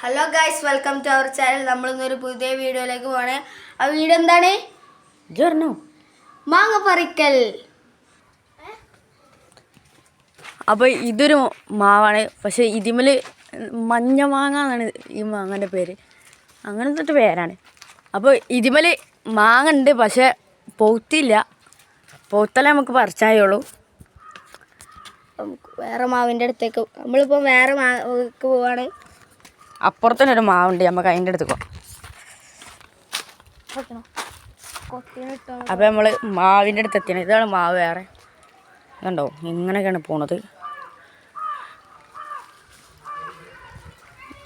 Hello guys welcome to our channel നമ്മൾ ഇന്നൊരു പുതിയ വീഡിയോയിലേക്ക് പോവാണ്. ആ വീഡിയോ എന്താണ്? ജോർണോ മാങ്ങ പറിക്കൽ. അപ്പോൾ ഇതൊരു മാവാണ്. പക്ഷേ ഇതിമൽ മഞ്ഞ മാങ്ങ എന്നാണ് ഈ മാങ്ങന്റെ പേര്. അങ്ങനെ തൊട്ട് പേരാണ്. അപ്പോൾ ഇതിമൽ മാങ്ങ ഉണ്ട് പക്ഷേ പൗത്തില്ല. പോത്തല്ലേ നമുക്ക് പറിച്ചായുള്ളൂ. വേറെ മാവിന്റെ അടുത്തേക്ക് നമ്മളിപ്പോൾ വേറെ മാവിക്ക് പോവാണ്. അപ്പുറത്തന്നെ ഒരു മാവുണ്ട് നമുക്ക് അതിന്റെ അടുത്ത് പോവാം. അപ്പോൾ നമ്മൾ മാവിന്റെ അടുത്ത് എത്തിയാണ്. ഇതാണ് മാവ് വേറെ. ഇതുണ്ടോ ഇങ്ങനെയൊക്കെയാണ് പോണത്.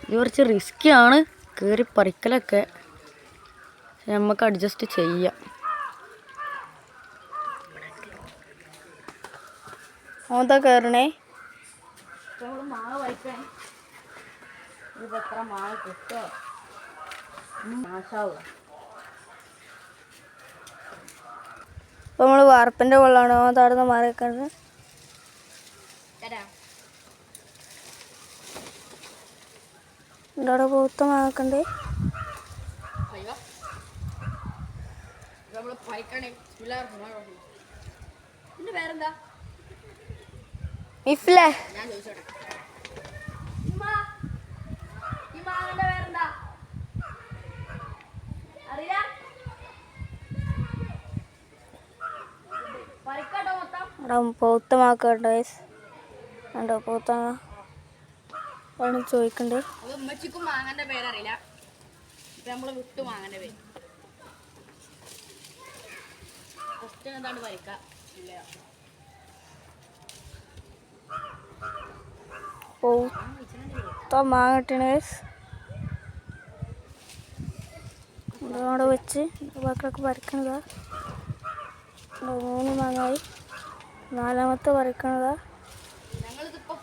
ഇത് കുറച്ച് റിസ്ക്കിയാണ് കയറി പറിക്കലൊക്കെ നമുക്ക് അഡ്ജസ്റ്റ് ചെയ്യാം. ഓന്താ കയറണേ മാവ് വയ്ക്കണേ ഇത് എത്ര മാവ് കിട്ടോ നാശാവുക ഇപ്പോൾ നമ്മൾ വാർപ്പിന്റെ വെള്ളമാണ് ഓൻ താടുന്ന മാറിയേക്കുന്നത് ഇവിടെ പൂത്ത മാക്കണ്ടേ ഇഫ്ലേ ഞാൻ ചോദിച്ചോട്ടെ ഈ മാങ്ങന്റെ പേരെന്താ അറിയാ പറിക്കട്ടോ മൊത്തം ഇവിടെ പൂത്ത മാക്കുണ്ട് ഉണ്ടോ പൂത്ത ആണ് ചോദിക്കണ്ടേ. ഉമ്മച്ചിക്കും മാങ്ങന്റെ പേരറിയില്ല. നമ്മൾ വിട്ടു മാങ്ങന്റെ പേര്. പൂത്ത അവിടെ വെച്ച് ബാക്കിയൊക്കെ വരയ്ക്കണതാ. മൂന്ന് മാങ്ങായി. നാലാമത്തെ പറിക്കണതാ. ഞങ്ങളിതിപ്പോ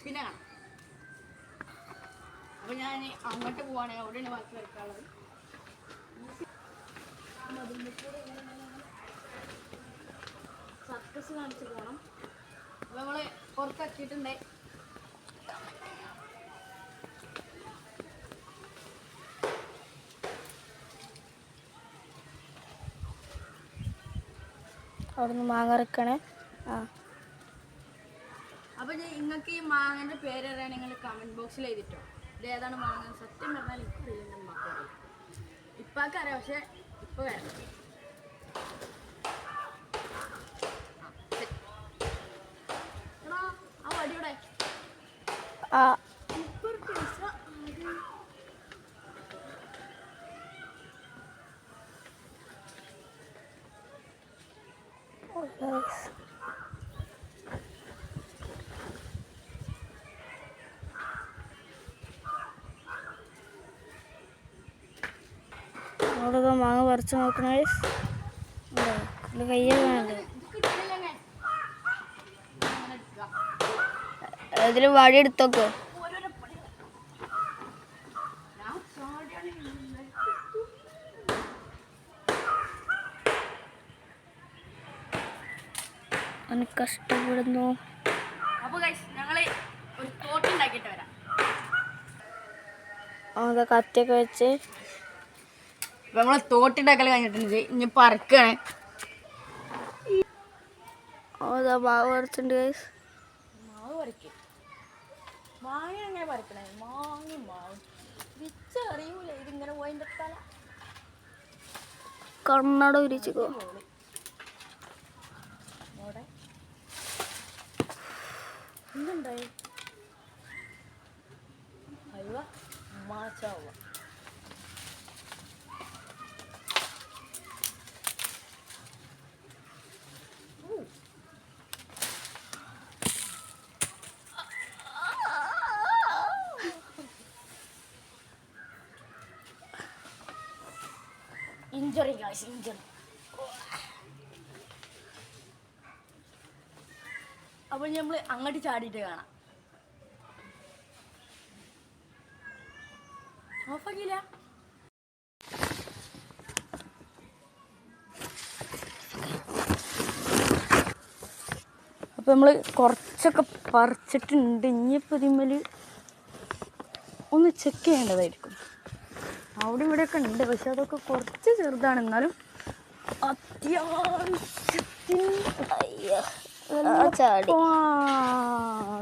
പിന്നെ അപ്പൊ ഞാൻ അങ്ങോട്ട് പോവാണെങ്കിൽ അവിടെയാണ് ബാക്കി പറിക്കാനുള്ളത് സർക്കസ് കാണിച്ച് പോകണം അപ്പൊ നമ്മൾ പുറത്താക്കിയിട്ടുണ്ടേ. അവിടുന്ന് മാങ്ങ ഇറക്കണേ ആ. അപ്പൊ നിങ്ങൾക്ക് ഈ മാങ്ങന്റെ പേരറിയാൻ നിങ്ങൾ കമന്റ് ബോക്സിൽ എഴുതിട്ടോ. ഇത് ഏതാണ് മാങ്ങ? സത്യം പറഞ്ഞാൽ ഇപ്പൊ മക്കളറിയാം ഇപ്പൊക്കെ അറിയാം പക്ഷെ ഇപ്പൊ വേണം ആ, ശരി. എടാ, ആ വടിയുടെ ആ. സൂപ്പർ പൈസ അവിടെ മാങ്ങ പറിച്ച് നോക്കണേ കയ്യിൽ വേണ്ട കിട്ടിയില്ലെങ്കിൽ അങ്ങനെ എടുക്കുക ഇതിൽ വഴി എടുത്തോക്ക്. എനിക്ക് കഷ്ടപ്പെടുന്നു അതാ കത്തിയൊക്കെ വെച്ച്. നമ്മൾ തോട്ടുണ്ടാക്കൽ കഴിഞ്ഞിട്ടുണ്ട്. ഇനി പറക്കണേ. അതാ മാവ് പറിച്ചിട്ടുണ്ട് ഗൈസ് മാവ് പറിക്കും. മാങ്ങ അങ്ങനെ പറിക്കണേ മാങ്ങ മാവ്. വിച്ചറിയൂല ഇതിങ്ങനെ പോയിന്റെ തല. കണ്ണട ഉരിച്ചിക്കോ അവിടെ ഇഞ്ചറി ഗായ്സ് ഇഞ്ചറി അപ്പോൾ നമ്മൾ അങ്ങോട്ട് ചാടിയിട്ട് കാണാം. ഓഫാക്കിയില്ല അപ്പോൾ നമ്മൾ കുറച്ചൊക്കെ പറിച്ചിട്ടുണ്ട്. ഇനിയിപ്പോൾ ഇതിമ്മൽ ഒന്ന് ചെക്ക് ചെയ്യേണ്ടതായിരിക്കും. അവിടെ ഇവിടെയൊക്കെ ഉണ്ട്. പക്ഷെ അതൊക്കെ കുറച്ച് ചെറുതാണ്. എന്നാലും അത്യാവശ്യത്തിന്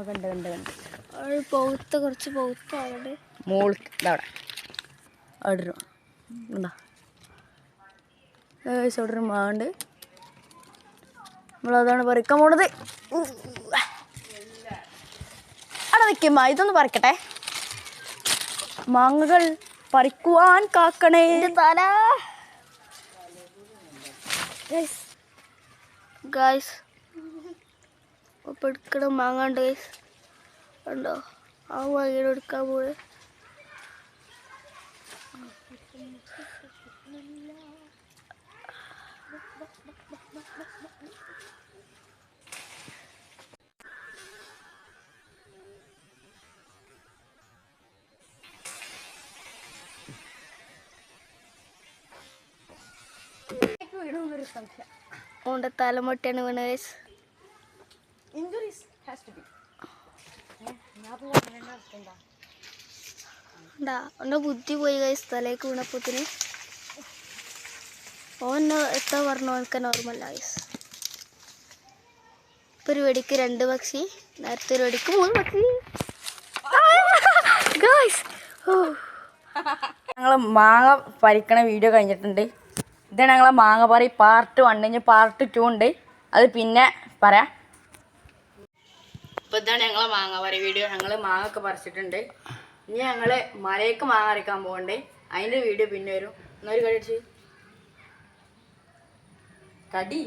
കണ്ട് കണ്ട് കണ്ട്. പൗത്ത കുറച്ച് പൗത്ത അവിടെ. മോൾക്ക് അവിടെ. ഒരു എന്താ അവിടെ ഒരു മാണ്ട് നമ്മളതാണ് പറിക്കാൻ പോണത്. അവിടെ നിൽക്കുമ്പോൾ ഇതൊന്ന് പറിക്കട്ടെ. മാങ്ങകൾ പറിക്കുവാൻ കാക്കണേ. തല? ഗായ്സ് ഇപ്പം എടുക്കണം മാങ്ങാണ്ട് ഗൈസ് കണ്ടോ? ആ മാങ്ങയുടെ എടുക്കാൻ പോയെ ഓന്റെ തലമുട്ടയാണ് വീണ ഹാസ് ടു ഓന്റെ ബുദ്ധി പോയി കൈ സ്ഥലേക്ക് വീണപ്പത്തിന്. ഓൻ എത്ര പറഞ്ഞു ഓനക്ക് നോർമൽ ആയിസ് ഇപ്പൊ ഒരു വെടിക്ക് രണ്ട് പക്ഷി. നേരത്തെ ഒരു വെടിക്ക് മൂന്ന് പക്ഷി. ഗൈസ് ഞങ്ങൾ മാങ്ങ പരിക്കണ വീഡിയോ കഴിഞ്ഞിട്ടുണ്ട്. ഇതാണ് ഞങ്ങളെ മാങ്ങ പറി പാർട്ട് വൺ കഴിഞ്ഞ് പാർട്ട് ടു ഉണ്ട്. അത് പിന്നെ പറയാം. അപ്പോൾ ഇതാണ് ഞങ്ങളെ മാങ്ങ പറി വീഡിയോ ഞങ്ങൾ മാങ്ങ ഒക്കെ പറിച്ചിട്ടുണ്ട്. ഇനി ഞങ്ങൾ മലയ്ക്ക് മാങ്ങ അരക്കാൻ പോകണ്ടേ അതിന്റെ വീഡിയോ പിന്നെ വരും. എന്നൊരു കടി അടിച്ച്. കടി?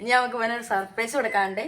ഇനി നമുക്ക് പിന്നെ ഒരു സർപ്രൈസ് കൊടുക്കാണ്ട്